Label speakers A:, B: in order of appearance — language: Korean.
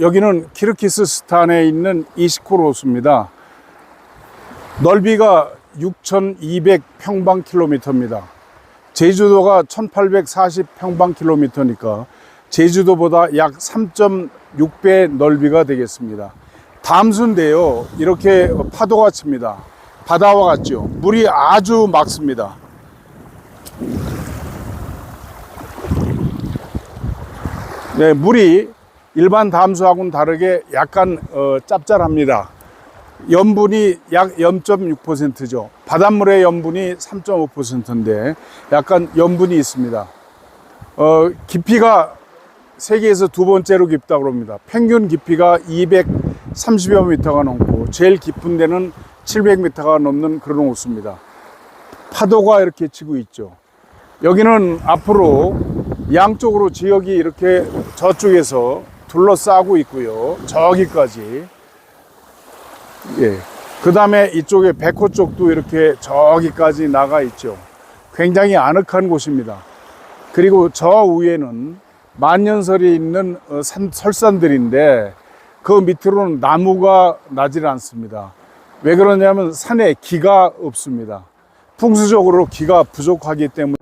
A: 여기는 키르키스스탄에 있는 이시코로스입니다. 넓이가 6,200평방킬로미터입니다. 제주도가 1,840평방킬로미터니까 제주도보다 약 3.6배 넓이가 되겠습니다. 담수인데요. 이렇게 파도가 칩니다. 바다와 같죠. 물이 아주 맑습니다. 네, 물이 일반 담수하고는 다르게 약간 어, 짭짤합니다. 염분이 약 0.6%죠. 바닷물의 염분이 3.5%인데 약간 염분이 있습니다. 어, 깊이가 세계에서 두 번째로 깊다고 합니다. 평균 깊이가 230여 미터가 넘고 제일 깊은 데는 700m가 넘는 그런 호수입니다. 파도가 이렇게 치고 있죠. 여기는 앞으로 양쪽으로 지역이 이렇게 저쪽에서 둘러싸고 있고요. 저기까지. 예. 그 다음에 이쪽에 백호 쪽도 이렇게 저기까지 나가 있죠. 굉장히 아늑한 곳입니다. 그리고 저 위에는 만년설이 있는 어, 산, 설산들인데 그 밑으로는 나무가 나질 않습니다. 왜 그러냐면 산에 기가 없습니다. 풍수적으로 기가 부족하기 때문에